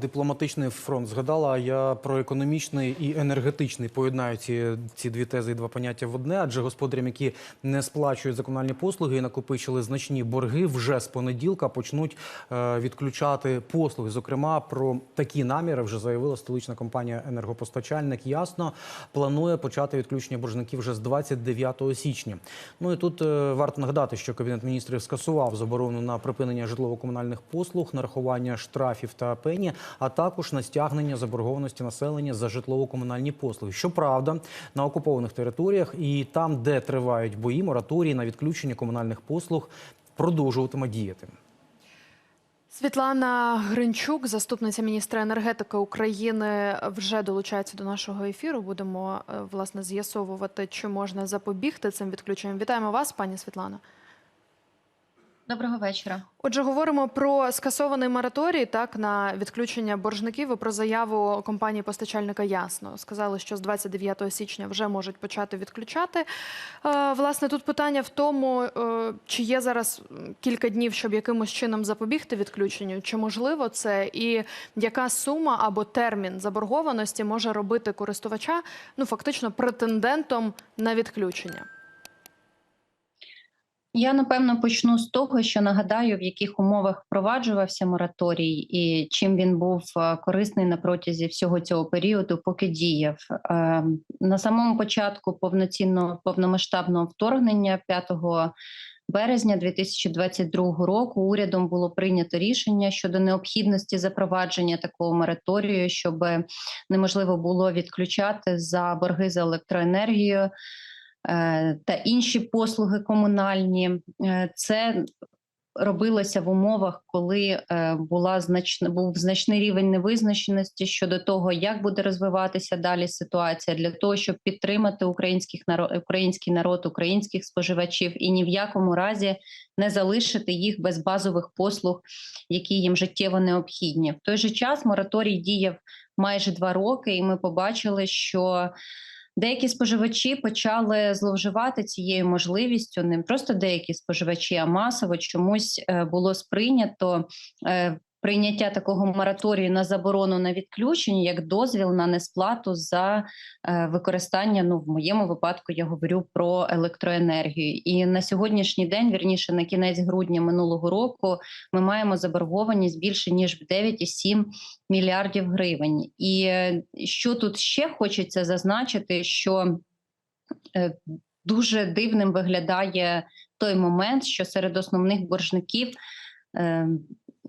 дипломатичний фронт згадала. а Я про економічний і енергетичний поєднаю ці, ці дві тези і два поняття в одне. Адже господарям, які не сплачують за комунальні послуги і накопичили значні борги, вже з понеділка почнуть е, відключати послуги. Зокрема, про такі наміри вже заявила столична компанія енергопостачальник. Ясно планує почати відключення боржників вже з 29 січня. Ну і тут е, варто нагадати, що кабінет міністрів скасував заборону на припинення житлово-комунальних послуг, нарахування штрафів та пені, а також на стягнення заборгованості населення за житлово-комунальні послуги. Щоправда, на окупованих територіях і там, де тривають бої, мораторії на відключення комунальних послуг продовжуватиме діяти. Світлана Гринчук, заступниця міністра енергетики України, вже долучається до нашого ефіру. Будемо е, власне з'ясовувати, чи можна запобігти цим відключенням. Вітаємо вас, пані Світлана. Доброго вечора. Отже, говоримо про скасований мораторій так на відключення боржників і про заяву компанії постачальника. Ясно сказали, що з 29 січня вже можуть почати відключати. Е, Власне, тут питання в тому, е, чи є зараз кілька днів, щоб якимось чином запобігти відключенню, чи можливо це, і яка сума або термін заборгованості може робити користувача, ну фактично претендентом на відключення. Я напевно почну з того, що нагадаю, в яких умовах впроваджувався мораторій і чим він був е, корисний на протязі всього цього періоду, поки діяв. Е, На самому початку повноцінного повномасштабного вторгнення 5 березня 2022 року урядом було прийнято рішення щодо необхідності запровадження такого мораторію, щоб неможливо було відключати за борги за електроенергію. Е, та інші послуги комунальні. Е, Це робилося в умовах, коли е, була значна був значний рівень невизначеності щодо того, як буде розвиватися далі ситуація, для того, щоб підтримати українських народ, український народ, українських споживачів і ні в якому разі не залишити їх без базових послуг, які їм життєво необхідні. В той же час мораторій діяв майже два роки, і ми побачили, що Деякі споживачі почали зловживати цією можливістю. Не просто деякі споживачі, а масово чомусь е, було сприйнято е, прийняття такого мораторію на заборону на відключення як дозвіл на несплату за е, використання. Ну в моєму випадку я говорю про електроенергію. І на сьогоднішній день, вірніше на кінець грудня минулого року, ми маємо заборгованість більше ніж в 9,7 мільярдів гривень. І е, що тут ще хочеться зазначити, що е, дуже дивним виглядає той момент, що серед основних боржників е,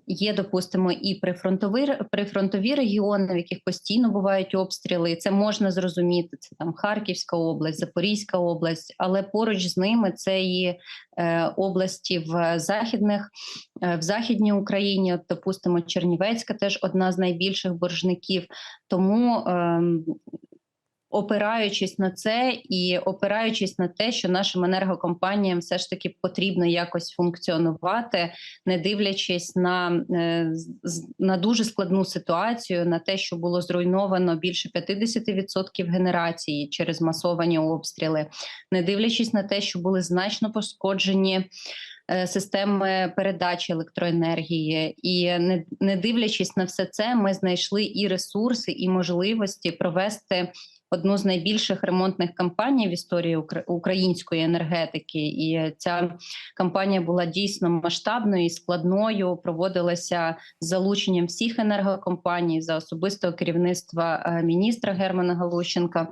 є, допустимо, і прифронтові, прифронтові регіони, в яких постійно бувають обстріли. І це можна зрозуміти. Це там Харківська область, Запорізька область, але поруч з ними це і е, області в західних е, в західній Україні. От, допустимо, Чернівецька теж одна з найбільших боржників. Тому ем, опираючись на це і опираючись на те, що нашим енергокомпаніям все ж таки потрібно якось функціонувати, не дивлячись на, е, на дуже складну ситуацію, на те, що було зруйновано більше 50% генерації через масовані обстріли, не дивлячись на те, що були значно пошкоджені. е, Системи передачі електроенергії, і не, не дивлячись на все це, ми знайшли і ресурси, і можливості провести одну з найбільших ремонтних кампаній в історії української енергетики. І ця кампанія була дійсно масштабною і складною. Проводилася з залученням всіх енергокомпаній за особистого керівництва е, міністра Германа Галущенка.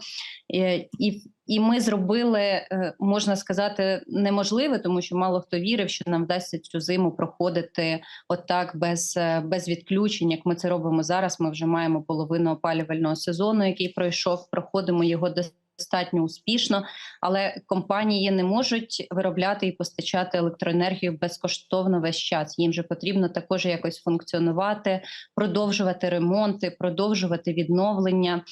Е, І і ми зробили, е, можна сказати, неможливе, тому що мало хто вірив, що нам вдасться цю зиму проходити отак без, е, без відключень. Як ми це робимо зараз, ми вже маємо половину опалювального сезону, який пройшов. Проходимо його достатньо успішно, але компанії не можуть виробляти і постачати електроенергію безкоштовно весь час. Їм же потрібно також якось функціонувати, продовжувати ремонти, продовжувати відновлення.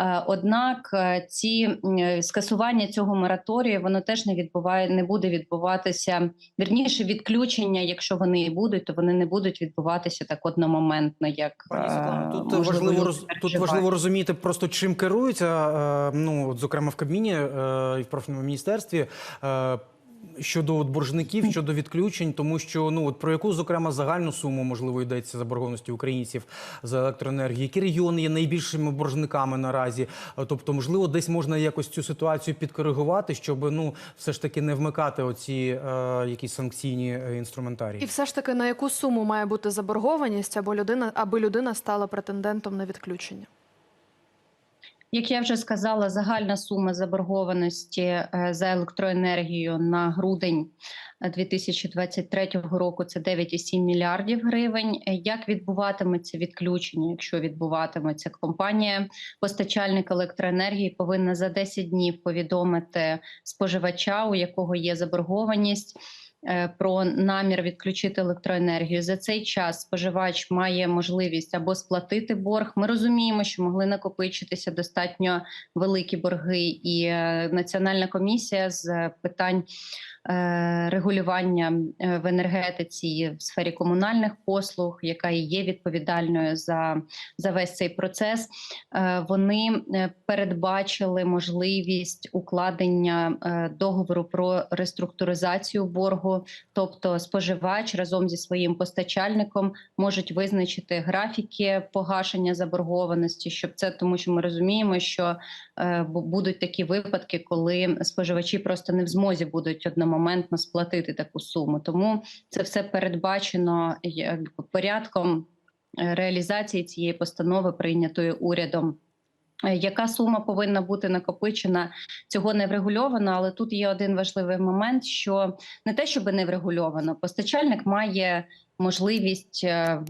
Е, Однак е, ці е, скасування цього мораторію воно теж не відбуває, не буде відбуватися. Вірніше відключення, якщо вони і будуть, то вони не будуть відбуватися так одномоментно, як Пані Світлано, е, тут можливо, важливо роз... тут важливо розуміти просто чим керуються. Ну зокрема в Кабміні е, і в профільному міністерстві. е, щодо от боржників, щодо відключень, тому що ну от про яку зокрема загальну суму можливо йдеться заборгованості українців за електроенергію? Які регіони є найбільшими боржниками наразі? Тобто, можливо, десь можна якось цю ситуацію підкоригувати, щоб ну все ж таки не вмикати оці е, якісь санкційні е, інструментарії. І все ж таки на яку суму має бути заборгованість, або людина, аби людина стала претендентом на відключення? Як я вже сказала, загальна сума заборгованості е, за електроенергію на грудень е, 2023 року це 9,7 мільярдів гривень. Е, Як відбуватиметься відключення? Якщо відбуватиметься, компанія постачальник електроенергії повинна за 10 днів повідомити споживача, у якого є заборгованість. Е, Про намір відключити електроенергію за цей час споживач має можливість або сплатити борг. Ми розуміємо, що могли накопичитися достатньо великі борги, і е, Національна комісія з питань е, регулювання в енергетиці в сфері комунальних послуг, яка і є відповідальною за, за весь цей процес. Вони передбачили можливість укладення договору про реструктуризацію боргу, тобто споживач разом зі своїм постачальником можуть визначити графіки погашення заборгованості, щоб це тому, що ми розуміємо, що е, будуть такі випадки, коли споживачі просто не в змозі будуть одномоментно сплатити таку суму. Тому це все передбачено якби, порядком е, реалізації цієї постанови, прийнятої урядом. Е, Яка сума повинна бути накопичена? Цього не врегульовано, але тут є один важливий момент: що не те, щоб не врегульовано, постачальник має можливість е,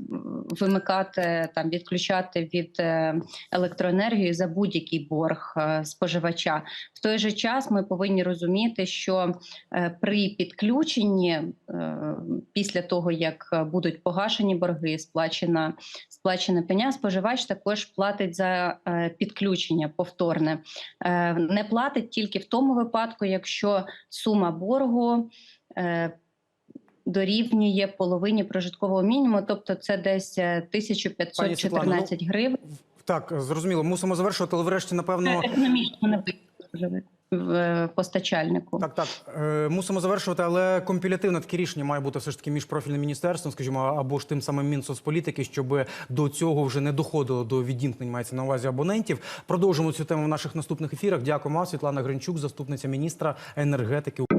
вимикати там, відключати від е, електроенергії за будь-який борг споживача. В той же час ми повинні розуміти, що при підключенні, після того як будуть погашені борги, сплачена сплачена пеня, споживач також платить за е, підключення повторне. Е, Не платить тільки в тому випадку, якщо сума боргу. е, Дорівнює половині прожиткового мінімуму, тобто це десь е, Пані Світлано, 1514 гривень. Так, зрозуміло, мусимо завершувати, але врешті, напевно. Економічно не вийде е, постачальнику. Так, так. Е, мусимо завершувати, але компілятивне таке рішення має бути все ж таки між профільним міністерством, скажімо, або ж тим самим Мінсоцполітики, щоб до цього вже не доходило до відімкнень, мається на увазі абонентів. Продовжимо цю тему в наших наступних ефірах. Дякую вам, Світлана Гринчук, заступниця міністра енергетики.